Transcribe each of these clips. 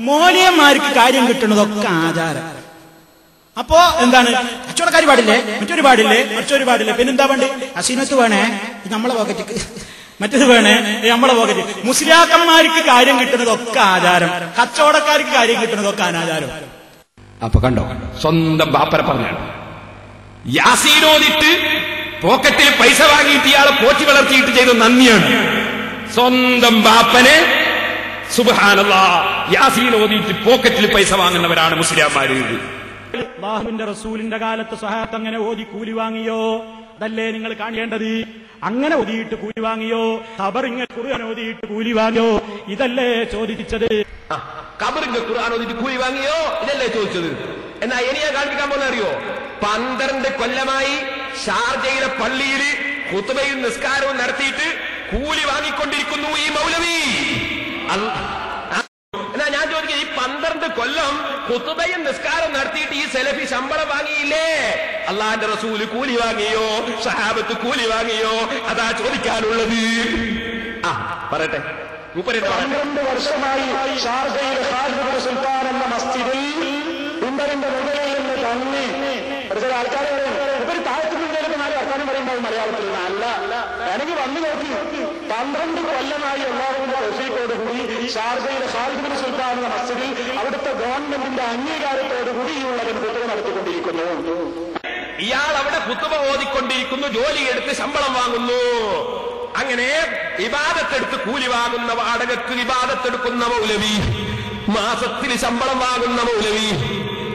മോലിയന്മാർക്ക് കാര്യം കിട്ടുന്നതൊക്കെ ആചാരം. അപ്പോ എന്താണ്? കച്ചവടക്കാർ പാടില്ലേ? മറ്റൊരു പാടില്ലേ? മറ്റൊരു പാടില്ലേ? പിന്നെന്താ വേണ്ടി അസീനത്ത് വേണേ നമ്മളെ പോക്കറ്റിക്ക്. മറ്റേത് വേണേ നമ്മളെ പോക്കറ്റ് മുസ്ലിയാക്കന്മാർക്ക് കാര്യം കിട്ടുന്നതൊക്കെ ആചാരം. കച്ചവടക്കാർക്ക് കാര്യം കിട്ടുന്നതൊക്കെ അനാചാരം. അപ്പൊ കണ്ടോ? സ്വന്തം ബാപ്പര പറഞ്ഞാണ്. യാസീനോദിട്ട് പോക്കറ്റിൽ പൈസ വാങ്ങിയിട്ട് ഇയാളെ പോറ്റി വളർത്തിയിട്ട് ചെയ്ത നന്ദിയാണ്. സ്വന്തം ബാപ്പനെ സുബാനല്ല യാസീനോദിട്ട് പോക്കറ്റിൽ പൈസ വാങ്ങുന്നവരാണ് മുസ്ലിംമാര്. അള്ളാഹുവിന്റെ റസൂലിന്റെ കാലത്ത് സഹാത്ത് അങ്ങനെ ഓതി കൂലി വാങ്ങിയോ? അതല്ലേ നിങ്ങൾ കാണേണ്ടത് അങ്ങനെ ഓതിയിട്ട് കൂലി വാങ്ങിയോ? കബറിങ്ങ ഇങ്ങനെ ഖുർആൻ ഓതിയിട്ട് കൂലി വാങ്ങിയോ? ഇതല്ലേ ചോദിച്ചത്? കബറിന്റെ ഖുർആൻ ഓതിയിട്ട് കൂലി വാങ്ങിയോ? ഇതല്ലേ ചോദിച്ചത്. എന്നാ എനിയാ കാണിക്കാൻ പോകുന്ന അറിയോ? പന്ത്രണ്ട് കൊല്ലമായി ഷാർജയിലെ പള്ളിയിൽ കുത്തുബയും നിസ്കാരവും നടത്തിയിട്ട് കൂലി വാങ്ങിക്കൊണ്ടിരിക്കുന്നു ഈ മൗലവി. എന്നാ ഞാൻ ചോദിക്കുന്നത് ഈ പന്ത്രണ്ട് കൊല്ലം കുത്തുബയും നിസ്കാരം നടത്തിയിട്ട് ഈ സെലഫി ശമ്പളം വാങ്ങിയില്ലേ? അള്ളാന്റെ റസൂൽ കൂലി വാങ്ങിയോ? സഹാബത്ത് കൂലി വാങ്ങിയോ? അതാ ചോദിക്കാനുള്ളത്. ആ പറയട്ടെ. പന്ത്രണ്ട് വർഷമായി സുൽത്താൻ എന്ന മസ്ജിദിൽ ഉമ്മറിന്റെ മുകളിൽ നിന്ന് തങ്ങി. ആൾക്കാർ പറയും താഴത്തുനിന്നേക്ക് നാല് വർത്താനം പറയുമ്പോൾ മലയാളത്തിൽ. എനിക്ക് വന്നു നോക്കി. പന്ത്രണ്ട് കൊല്ലമായി എല്ലാവരും റഫീഖോട് കൂടി ഷാർജയിലെ ഖാലിദ് സുൽത്താൻ മസ്ജിദിൽ അവിടുത്തെ ഗവൺമെന്റിന്റെ അംഗീകാരത്തോടുകൂടി ഈ ഉള്ളവൻ കുത്തുക നടത്തിക്കൊണ്ടിരിക്കുന്നു. ഇയാൾ അവിടെ കുത്തുവ ഓതിക്കൊണ്ടിരിക്കുന്നു ജോലിയെടുത്ത് ശമ്പളം വാങ്ങുന്നു. അങ്ങനെ വിവാദത്തെടുത്ത് കൂലി വാങ്ങുന്ന വാടകക്ക് വിവാദത്തെടുക്കുന്ന മൗലവി മാസത്തിൽ ശമ്പളം വാങ്ങുന്ന മൗലവി.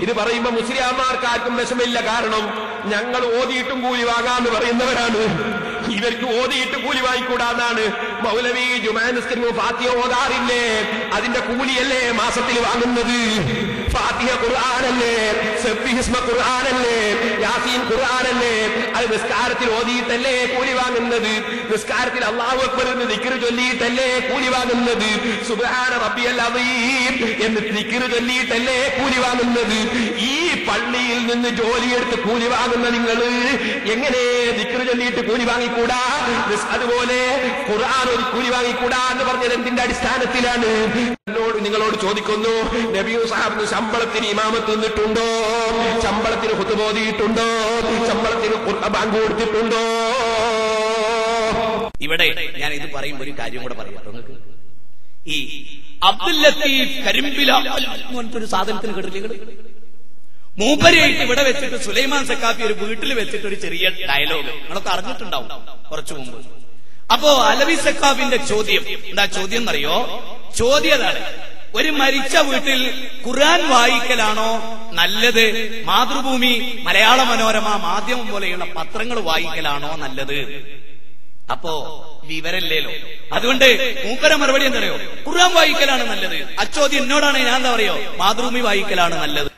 ഇത് പറയുമ്പോ മുസ്ലിംമാർക്ക് ആർക്കും വിഷമില്ല. കാരണം ഞങ്ങൾ ഓതിയിട്ടും കൂലി വാങ്ങാന്ന് പറയുന്നവരാണ്. ഇവർക്ക് ഓതിയിട്ട് കൂലി വാങ്ങിക്കൂടാന്നാണ് മൗലവി ജുമാനിസ്കരിമോ ഫാത്തിയ ഓതാറില്ലേ? അതിന്റെ കൂലിയല്ലേ മാസത്തിൽ വാങ്ങുന്നത്? ഫാത്തിഹ ഖുർആാനല്ലേ? സെഫിഹിസ്മ ഖുർആാനല്ലേ? യാസീൻ ഖുർആാനല്ലേ? അത് നിസ്കാരത്തിൽ ഓതിയിട്ടല്ലേ കൂലി വാങ്ങുന്നത്? നിസ്കാരത്തിൽ അള്ളാഹു അക്ബർ എന്ന് ദിക്കറ് ചൊല്ലിയിട്ടല്ലേ കൂലി വാങ്ങുന്നത്? സുബാന റബ്ബിയൽ അദീം എന്ന് ദിക്കറ് ചൊല്ലിയിട്ടല്ലേ കൂലി വാങ്ങുന്നത്? ഈ പള്ളിയിൽ നിന്ന് ജോലിയെടുത്ത് കൂലി വാങ്ങുന്ന നിങ്ങൾ എങ്ങനെ ദിക്കറ് ചൊല്ലിയിട്ട് കൂലി വാങ്ങിക്കൂടാ? അതുപോലെ ഖുർആൻ ഒരു കൂലി വാങ്ങിക്കൂടാ എന്ന് പറഞ്ഞത് എന്തിന്റെ അടിസ്ഥാനത്തിലാണ്? എന്നോട് നിങ്ങളോട് ചോദിക്കുന്നു നബിയു സാഹിബിന് ശമ്പളത്തിന് ഇമാമത്ത് നിന്നിട്ടുണ്ടോ? ശമ്പളത്തിന് ഹുതുബോധിയിട്ടുണ്ടോ ശമ്പളത്തിന് ഖുർആൻ ബാങ്ക് കൊടുത്തിട്ടുണ്ടോ? ഇവിടെ ഞാൻ ഇത് പറയുമ്പോൾ ഒരു കാര്യം കൂടെ പറയാം. നിങ്ങൾക്ക് ഈ അബ്ദുൽ ലത്തീഫ് കരിമ്പില ഒരു സാധനത്തിന് കേട്ടില്ലേ മൂപ്പരെയായിട്ട് ഇവിടെ വെച്ചിട്ട് സുലൈമാൻ സക്കാഫി ഒരു വീട്ടിൽ വെച്ചിട്ട് ഒരു ചെറിയ ഡയലോഗ് നിങ്ങളൊക്കെ അറിഞ്ഞിട്ടുണ്ടാവും കുറച്ചു മുമ്പ്. അപ്പോ അലവി സക്കാഫിന്റെ ചോദ്യം. എന്താ ചോദ്യം എന്നറിയോ? ചോദ്യതാണ് ഒരു മരിച്ച വീട്ടിൽ ഖുർആൻ വായിക്കലാണോ നല്ലത്? മാതൃഭൂമി മലയാള മനോരമ മാധ്യമം പോലെയുള്ള പത്രങ്ങൾ വായിക്കലാണോ നല്ലത്? അപ്പോ വിവരല്ലേലോ അതുകൊണ്ട് മൂപ്പര മറുപടി എന്തറിയോ? ഖുർആൻ വായിക്കലാണ് നല്ലത്. അച്ചോദ്യം എന്നോടാണ് ഞാൻ എന്താ പറയോ മാതൃഭൂമി വായിക്കലാണ് നല്ലത്.